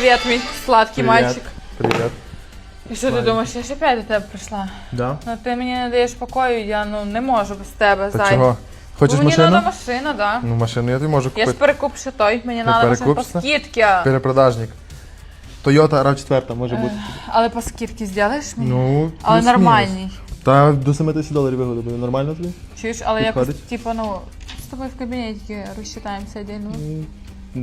Привіт, мій сладкий Привет. мальчик. Привіт. І що ти Привіт. думаєш, я ж опять до тебе прийшла? Да? Ну ти мені не даєш покою, я ну не можу без тебе, Та зай. чого? Хочеш мені машину? треба машина, да. Ну, машину я тобі можу Я ж купити. перекуп ще той, мені треба машина по перекупишся? скидці. Перепродажник. Toyota RAV4 може бути. Але по скидці зробиш мені? Ну, Але плюс-мінус. нормальний. Та до 7 тисяч доларів вигода буде. Нормально тобі? Чуєш, але якось, Підходить? типу, ну, з тобою в кабінеті розчитаємося один. Ну, Ну,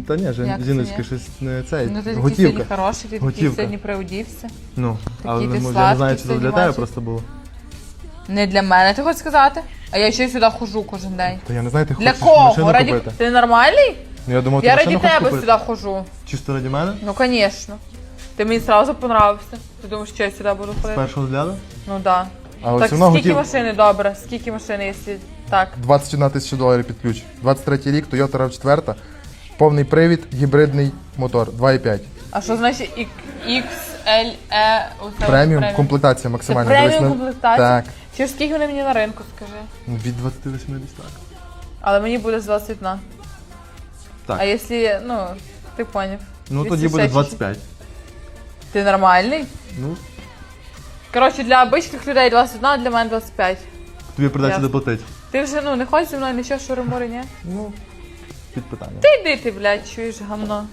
Та ні, Як Жен- це ні? щось не цей. ну ти такий Готівка. сьогодні хороший, ти такий Готівка. сьогодні приудівся. Ну, але ти не, може, я не сладкий знаю, чи це сьогодні для тебе просто було. Не для мене, ти хочеш сказати? А я ще й сюди хожу кожен день. Та я не знаю, ти Для хочеш машину кого? Раді... купити. Ти нормальний? Ну, я думав, ти Я раді машину хочеш тебе купити. сюди хожу. Чисто раді мене? Ну, звісно. Ти мені одразу понравився. Ти думаєш, що я сюди буду З ходити? першого взгляду? Ну да. Але так все одно скільки готів. машини добре? Скільки машини, якщо так? 21 тисяча доларів під ключ. 23 рік, Toyota RAV4, повний привід, гібридний мотор, 2,5. А що значить X- XLE? оце Преміум, комплектація Це максимальна. преміум Дивись комплектація? Так. Чи ж скільки вони мені на ринку, скажи? Ну, Від 28 десь так. Але мені буде з 21. Так. А якщо, ну, ти поняв. Ну тоді буде 25. Ти нормальний? Ну, Коротше, для обичних людей 21, а для мене 25. тобі придеться доплатити. Ти вже ну не хочеш зі мною нічого шуримури, ні? Ну, під питання. Ти йди ти, блядь, чуєш гамно.